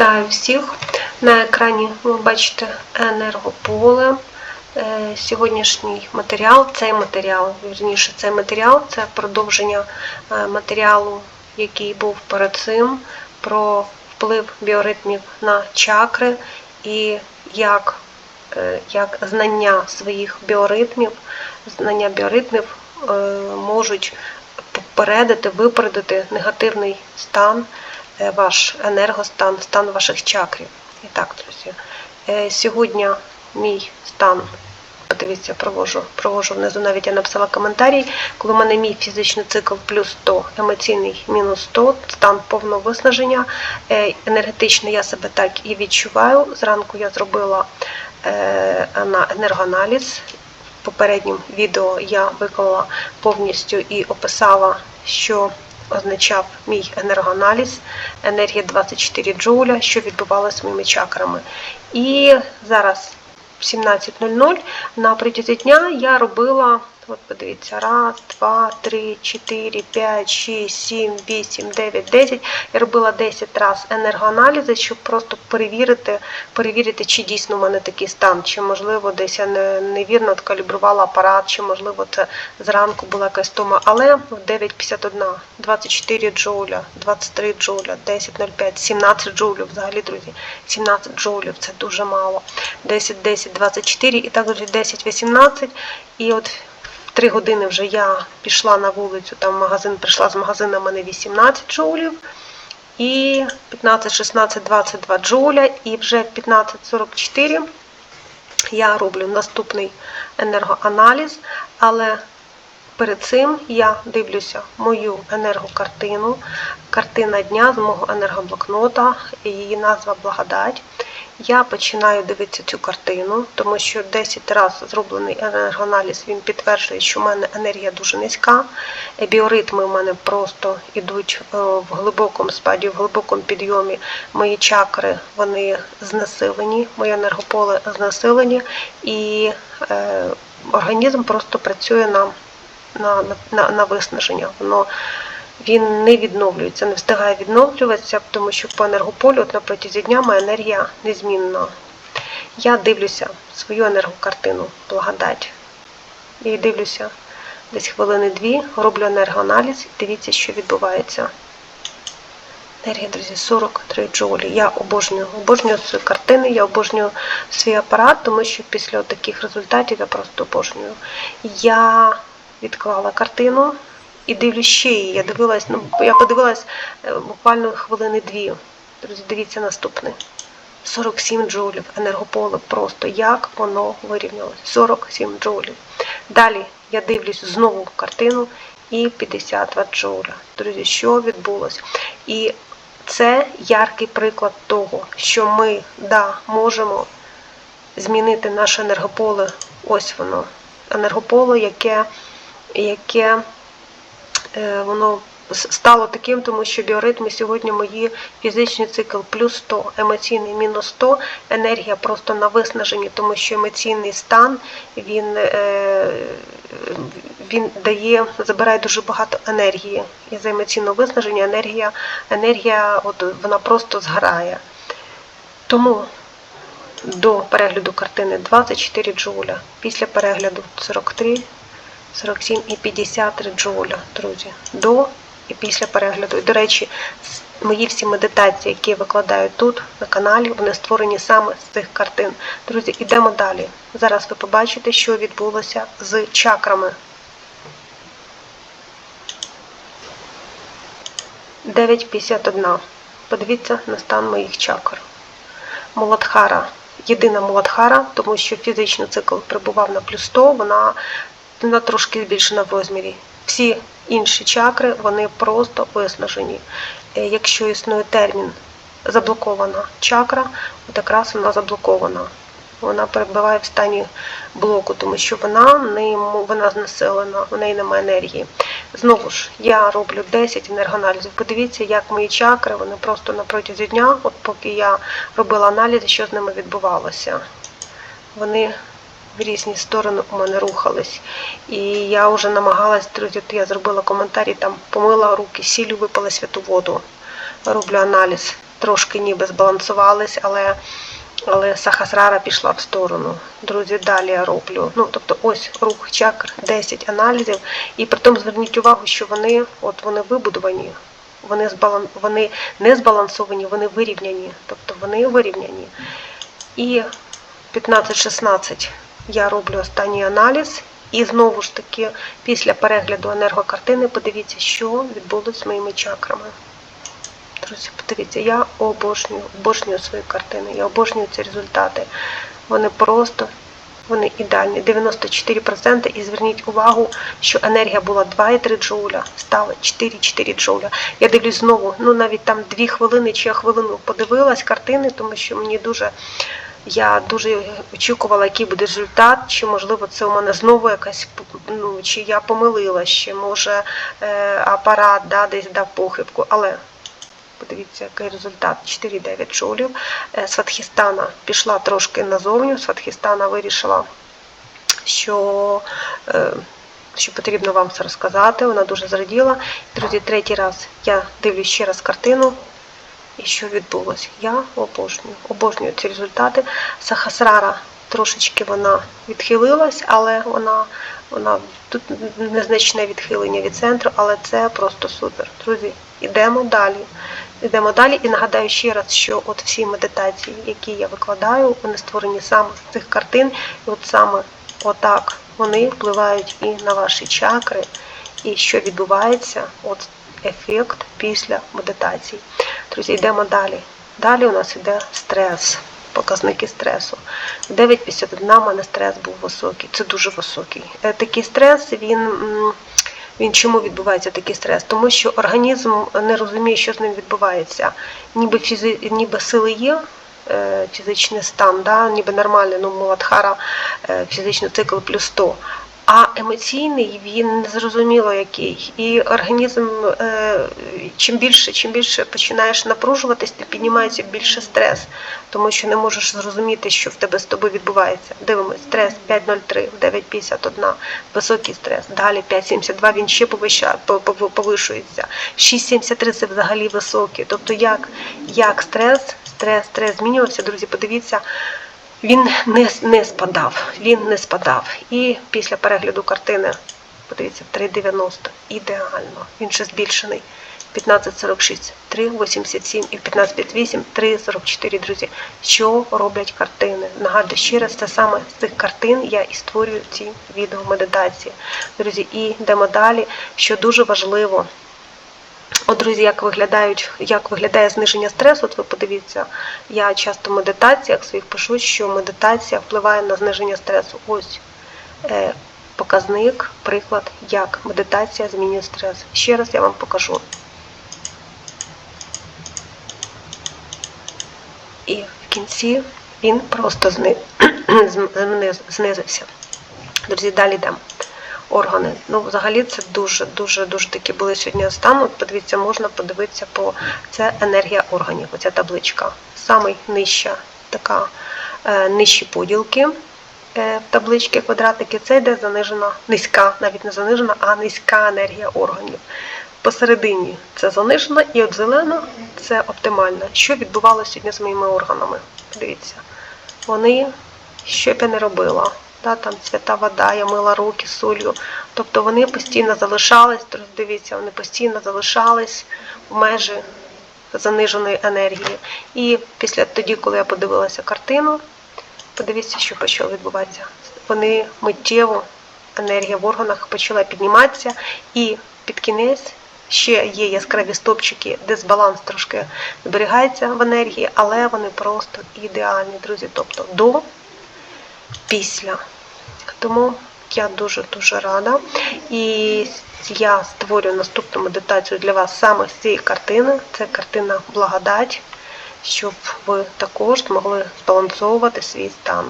Вітаю всіх. На екрані ви бачите енергополе. Е, Сьогоднішній матеріал, цей матеріал, вірніше, цей матеріал це продовження е, матеріалу, який був перед цим, про вплив біоритмів на чакри і як, е, як знання своїх біоритмів, знання біоритмів можуть попередити, випередити негативний стан ваш енергостан, стан ваших чакрів. І так, друзі, е, сьогодні мій стан, подивіться, провожу, провожу внизу, навіть я написала коментарій, коли в мене мій фізичний цикл плюс 100, емоційний мінус 100, стан повного виснаження. Е, Енергетично я себе так і відчуваю. Зранку я зробила е, енергоаналіз. В попереднім відео я виклала повністю і описала, що означав мій енергоаналіз, енергія 24 джуля, що відбувалося моїми чакрами. І зараз 17.00 на протязі дня я робила, от подивіться, раз, два, три, чотири, п'ять, шість, сім, вісім, дев'ять, десять. Я робила 10 разів енергоаналізи, щоб просто перевірити, перевірити, чи дійсно в мене такий стан, чи можливо десь я невірно калібрувала апарат, чи можливо це зранку була якась тома. Але в 9.51, 24 джоуля, 23 джоуля, 10.05, 17 джоулів взагалі, друзі, 17 джоулів це дуже мало. 10, 10, 24 і так далі 10, 18. І от 3 години вже я пішла на вулицю, там магазин, прийшла з магазину, в мене 18 джоулів. І 15, 16, 22 джоуля, і вже в 15.44 я роблю наступний енергоаналіз, але перед цим я дивлюся мою енергокартину, картина дня з мого енергоблокнота, її назва Благодать. Я починаю дивитися цю картину, тому що 10 разів зроблений енергоаналіз він підтверджує, що в мене енергія дуже низька. Біоритми в мене просто йдуть е, в глибокому спаді, в глибокому підйомі. Мої чакри вони знесилені, моє енергополе знесилені, і е, організм просто працює на, на, на, на виснаження. Воно він не відновлюється, не встигає відновлюватися, тому що по енергополю от на протязі дня моя енергія незмінна. Я дивлюся свою енергокартину, благодать. І дивлюся десь хвилини дві, роблю енергоаналіз, дивіться, що відбувається. Енергія, друзі, 43 джоулі. Я обожнюю, обожнюю свої картини, я обожнюю свій апарат, тому що після таких результатів я просто обожнюю. Я відклала картину і дивлюсь ще її. Я дивилась, ну, я подивилась е, буквально хвилини дві. Друзі, дивіться наступне. 47 джоулів енергополе просто як воно вирівнялося. 47 джоулів. Далі я дивлюсь знову картину і 52 джоуля. Друзі, що відбулося? І це яркий приклад того, що ми да, можемо змінити наше енергополе. Ось воно. Енергополе, яке, яке воно стало таким, тому що біоритми сьогодні мої фізичний цикл плюс 100, емоційний мінус 100, енергія просто на виснаженні, тому що емоційний стан він, е, він дає, забирає дуже багато енергії. І за емоційного виснаження енергія, енергія от, вона просто зграє. Тому до перегляду картини 24 джоуля, після перегляду 43, 47 і 53 джоуля, друзі. До і після перегляду. І, до речі, мої всі медитації, які я викладаю тут на каналі, вони створені саме з цих картин. Друзі, ідемо далі. Зараз ви побачите, що відбулося з чакрами. 9.51. Подивіться на стан моїх чакр. Муладхара. Єдина Муладхара, тому що фізичний цикл прибував на плюс 100, вона, вона трошки збільшена в розмірі. Всі інші чакри вони просто виснажені. Е, Якщо існує термін заблокована чакра, от якраз вона заблокована. Вона перебуває в стані блоку, тому що вона не вона знесилена, в неї немає енергії. Знову ж, я роблю 10 енергоаналізів. Подивіться, як мої чакри, вони просто на протязі дня, от поки я робила аналізи, що з ними відбувалося. Вони в різні сторони у мене рухались. І я вже намагалась, друзі, я зробила коментарі, там помила руки, сіллю випала святу воду. Роблю аналіз. трошки ніби збалансувались, але, але сахасрара пішла в сторону. Друзі, далі я роблю. Ну, тобто ось рух чакр, 10 аналізів. І при тому зверніть увагу, що вони, от вони вибудовані, вони, збалан... вони не збалансовані, вони вирівняні. Тобто вони вирівняні. І 15-16 я роблю останній аналіз. І знову ж таки, після перегляду енергокартини, подивіться, що відбулося з моїми чакрами. Друзі, подивіться, я обожнюю, обожнюю свої картини, я обожнюю ці результати. Вони просто, вони ідеальні. 94%. І зверніть увагу, що енергія була 2,3 джоуля, стала 4,4 джоуля. Я дивлюсь знову, ну навіть там 2 хвилини чи я хвилину подивилась картини, тому що мені дуже. Я дуже очікувала, який буде результат, чи можливо це у мене знову якась ну, чи я помилилась, чи може е, апарат да, десь дав похибку. Але подивіться, який результат 4,9 джолів. Е, Сватхістана пішла трошки назовню. Сватхістана вирішила, що. Е, що потрібно вам це розказати, вона дуже зраділа. Друзі, третій раз я дивлюсь ще раз картину. І що відбулося? Я обожнюю, обожнюю ці результати. Сахасрара трошечки вона відхилилась, але вона, вона тут незначне відхилення від центру, але це просто супер. Друзі, йдемо далі. Йдемо далі і нагадаю ще раз, що от всі медитації, які я викладаю, вони створені саме з цих картин, і от саме отак вони впливають і на ваші чакри, і що відбувається. от ефект після медитації. Друзі, йдемо далі. Далі у нас йде стрес, показники стресу. 9,51 у мене стрес був високий, це дуже високий. Е, Такий стрес, він. Він чому відбувається такий стрес? Тому що організм не розуміє, що з ним відбувається. Ніби фізи... ніби сили є, е, фізичний стан, да? ніби нормальний, ну Муладхара, е, фізичний цикл плюс 100. А емоційний він незрозуміло який. І організм, е, чим більше чим більше починаєш напружуватись, ти піднімається більше стрес, тому що не можеш зрозуміти, що в тебе з тобою відбувається. Дивимось, стрес 5,03, 9,51, високий стрес. Далі 5,72 він ще повища, повишується. 6,73 це взагалі високий. Тобто, як, як стрес, стрес, стрес змінювався, друзі, подивіться. Він не не спадав, він не спадав. І після перегляду картини, подивіться, 3,90 ідеально. Він ще збільшений. 15,46, 3,87 і 15,58, 3,44, друзі. Що роблять картини? Нагадую, ще раз, це саме з цих картин я і створюю ці відео медитації. Друзі, і йдемо далі, що дуже важливо. От, друзі, як виглядають, як виглядає зниження стресу, от ви подивіться, я часто в медитаціях своїх пишу, що медитація впливає на зниження стресу. Ось е, показник, приклад, як медитація змінює стрес. Ще раз я вам покажу. І в кінці він просто знизився. Друзі, далі йдемо органи. Ну, взагалі, це дуже дуже дуже такі були сьогодні стан. От подивіться, можна подивитися по це енергія органів. Оця табличка. Самий нижча така е, нижчі поділки е, в таблички квадратики. Це йде занижена, низька, навіть не занижена, а низька енергія органів. Посередині це занижена, і от зелена це оптимальна. Що відбувалося сьогодні з моїми органами? Подивіться, вони що б я не робила да, там свята вода, я мила руки солью. Тобто вони постійно залишались, дивіться, вони постійно залишались в межі заниженої енергії. І після тоді, коли я подивилася картину, подивіться, що почало відбуватися. Вони миттєво, енергія в органах почала підніматися, і під кінець. Ще є яскраві стопчики, дисбаланс трошки зберігається в енергії, але вони просто ідеальні, друзі. Тобто до після. Тому я дуже-дуже рада. І я створю наступну медитацію для вас саме з цієї картини. Це картина благодать, щоб ви також змогли збалансовувати свій стан.